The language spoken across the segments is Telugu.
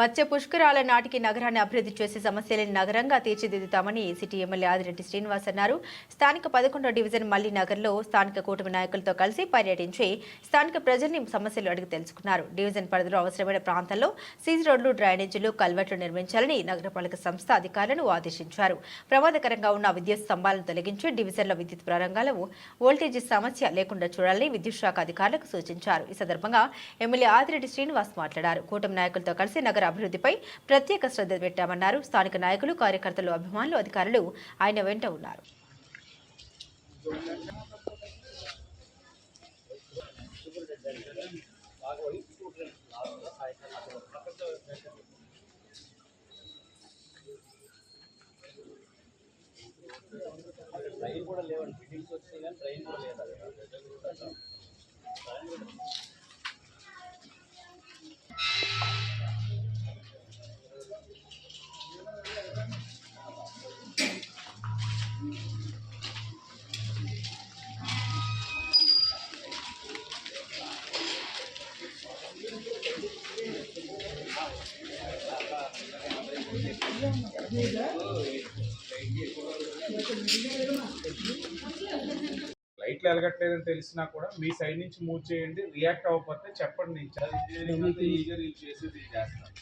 వచ్చే పుష్కరాల నాటికి నగరాన్ని అభివృద్ధి చేసి సమస్యలేని నగరంగా తీర్చిదిద్దుతామని సిటీ ఎమ్మెల్యే ఆదిరెడ్డి శ్రీనివాస్ అన్నారు. స్థానిక పదకొండో డివిజన్ మల్లి నగర్లో స్థానిక కూటమి నాయకులతో కలిసి పర్యటించి స్థానిక ప్రజల్ని సమస్యలు అడిగి తెలుసుకున్నారు. డివిజన్ పరిధిలో అవసరమైన ప్రాంతాల్లో సీజీ రోడ్లు డ్రైనేజీలు కల్వెట్లు నిర్మించాలని నగరపాలక సంస్థ అధికారులను ఆదేశించారు. ప్రమాదకరంగా ఉన్న విద్యుత్ స్తంభాలను తొలగించి డివిజన్లో విద్యుత్ ప్రారంగాలు వోల్టేజీ సమస్య లేకుండా చూడాలని విద్యుత్ శాఖ అధికారులకు సూచించారు. ఈ సందర్భంగా ఎమ్మెల్యే ఆదిరెడ్డి శ్రీనివాస్ మాట్లాడారు. కూటమి నాయకులతో కలిసి నగర అభివృద్ధిపై ప్రత్యేక శ్రద్ధ పెట్టామన్నారు. స్థానిక నాయకులు కార్యకర్తలు అభిమానులు అధికారులు ఆయన వెంట ఉన్నారు. ట్రైన్ కూడా లేవండి బిల్డింగ్స్ వచ్చినాయి కానీ ట్రైన్ కూడా లేదు లైట్లు ఎలగట్లేదని తెలిసినా కూడా మీ సైడ్ నుంచి మూవ్ చేయండి రియాక్ట్ అవ్వకపోతే చెప్పండి నేను చేసేది చేస్తాం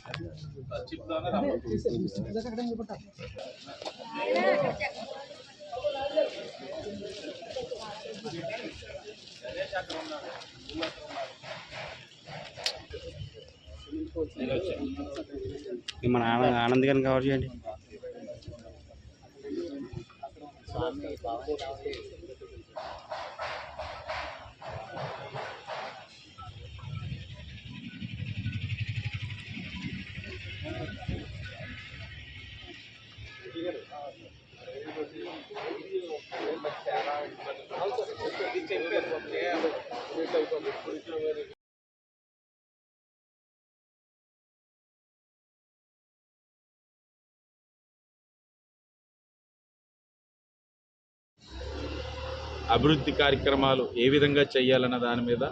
మన ఆనంద్ ఆనంద్ గారిని కవర్ చేయండి. అభివృద్ధి కార్యక్రమాలు ఏ విధంగా చేయాలన్న దాని మీద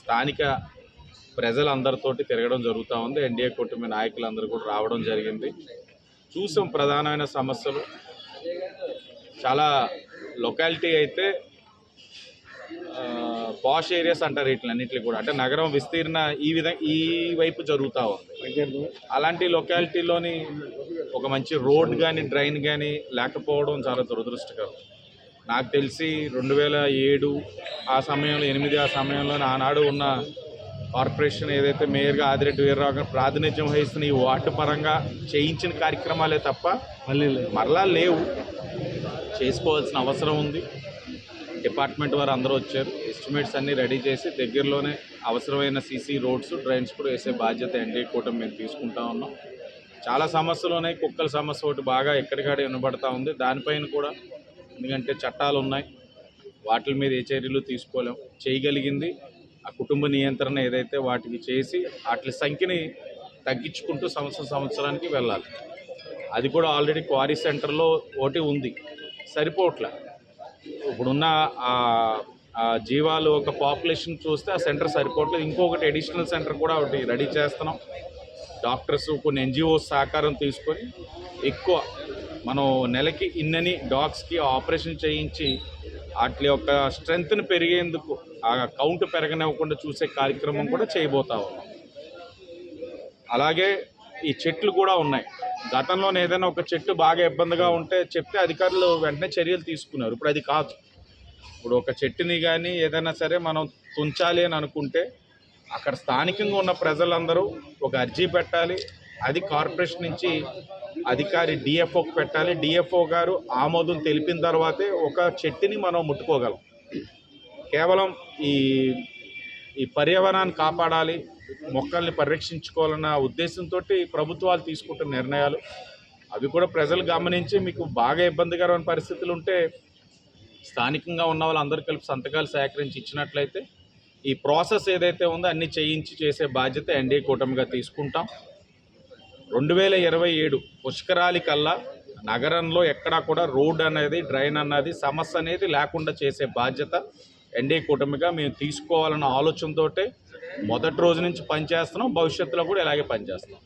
స్థానిక ప్రజలందరితోటి తిరగడం జరుగుతూ ఉంది. ఎన్డీఏ కూటమి నాయకులందరూ కూడా రావడం జరిగింది. చూసాం ప్రధానమైన సమస్యలు. చాలా లొకాలిటీ అయితే పాష్ ఏరియాస్ అంటారు వీటిలన్నింటినీ కూడా. అంటే నగరం విస్తీర్ణ ఈ విధంగా ఈ వైపు జరుగుతూ ఉంది. అలాంటి లొకాలిటీలోని ఒక మంచి రోడ్ కానీ డ్రైన్ కానీ లేకపోవడం చాలా దురదృష్టకరం. నాకు తెలిసి రెండు వేల ఏడు ఆ సమయంలో ఎనిమిది ఆ సమయంలో ఆనాడు ఉన్న కార్పొరేషన్ ఏదైతే మేయర్గా ఆదిరెడ్డి వీర్రావు గారు ప్రాతినిధ్యం వహిస్తున్న ఈ వార్డు పరంగా చేయించిన కార్యక్రమాలే తప్ప మళ్ళీ మరలా లేవు. చేసుకోవాల్సిన అవసరం ఉంది. డిపార్ట్మెంట్ వారు అందరూ వచ్చారు. ఎస్టిమేట్స్ అన్నీ రెడీ చేసి దగ్గరలోనే అవసరమైన సీసీ రోడ్స్ డ్రైన్స్ కూడా వేసే బాధ్యత ఎన్డీఏ కూటమి మేము తీసుకుంటా ఉన్నాం. చాలా సమస్యలు ఉన్నాయి. కుక్కల సమస్య ఒకటి బాగా ఎక్కడికాడ వినబడతా ఉంది. దానిపైన కూడా ఎందుకంటే చట్టాలు ఉన్నాయి వాటి మీద ఏ చర్యలు తీసుకోలేం. చేయగలిగింది ఆ కుటుంబ నియంత్రణ ఏదైతే వాటికి చేసి వాటి సంఖ్యని తగ్గించుకుంటూ సంవత్సరం సంవత్సరానికి వెళ్ళాలి. అది కూడా ఆల్రెడీ క్వారీ సెంటర్లో ఒకటి ఉంది. సరిపోవట్లే. ఇప్పుడున్న ఆ- జీవాలు ఒక పాపులేషన్ చూస్తే ఆ సెంటర్ సరిపోవట్లేదు. ఇంకొకటి అడిషనల్ సెంటర్ కూడా ఒకటి రెడీ చేస్తున్నాం. డాక్టర్స్ కొన్ని ఎన్జిఓస్ సహకారం తీసుకొని ఎక్కువ మనం నెలకి ఇన్నని డాగ్స్కి ఆపరేషన్ చేయించి వాటి యొక్క స్ట్రెంగ్త్ని పెరిగేందుకు ఆ కౌంట్ పెరగనివ్వకుండా చూసే కార్యక్రమం కూడా చేయబోతా ఉన్నాం. అలాగే ఈ చెట్లు కూడా ఉన్నాయి. గతంలో ఏదైనా ఒక చెట్టు బాగా ఇబ్బందిగా ఉంటే చెప్తే అధికారులు వెంటనే చర్యలు తీసుకున్నారు. ఇప్పుడు అది కాదు. ఇప్పుడు ఒక చెట్టుని కానీ ఏదైనా సరే మనం తుంచాలి అని అనుకుంటే అక్కడ స్థానికంగా ఉన్న ప్రజలందరూ ఒక అర్జీ పెట్టాలి. అది కార్పొరేషన్ నుంచి అధికారి డిఎఫ్ఓకి పెట్టాలి. డిఎఫ్ఓ గారు ఆమోదం తెలిపిన తర్వాతే ఒక చెట్టుని మనం ముట్టుకోగలం. కేవలం ఈ ఈ పర్యావరణాన్ని కాపాడాలి మొక్కల్ని పరిరక్షించుకోవాలన్న ఉద్దేశంతో ప్రభుత్వాలు తీసుకుంటున్న నిర్ణయాలు. అవి కూడా ప్రజలు గమనించి మీకు బాగా ఇబ్బందికరమైన పరిస్థితులు ఉంటే స్థానికంగా ఉన్న వాళ్ళందరూ కలిపి సంతకాలు సేకరించి ఇచ్చినట్లయితే ఈ ప్రాసెస్ ఏదైతే ఉందో అన్ని చేయించి చేసే బాధ్యత ఎన్డీఏ కూటమిగా తీసుకుంటాం. రెండు వేల ఇరవై ఏడు పుష్కరాలి కల్లా నగరంలో ఎక్కడా కూడా రోడ్ అనేది డ్రైన్ అన్నది సమస్య అనేది లేకుండా చేసే బాధ్యత ఎన్డీఏ కూటమిగా మేము తీసుకోవాలన్న ఆలోచనతోటే మొదటి రోజు నుంచి పనిచేస్తున్నాం. భవిష్యత్తులో కూడా ఇలాగే పనిచేస్తాం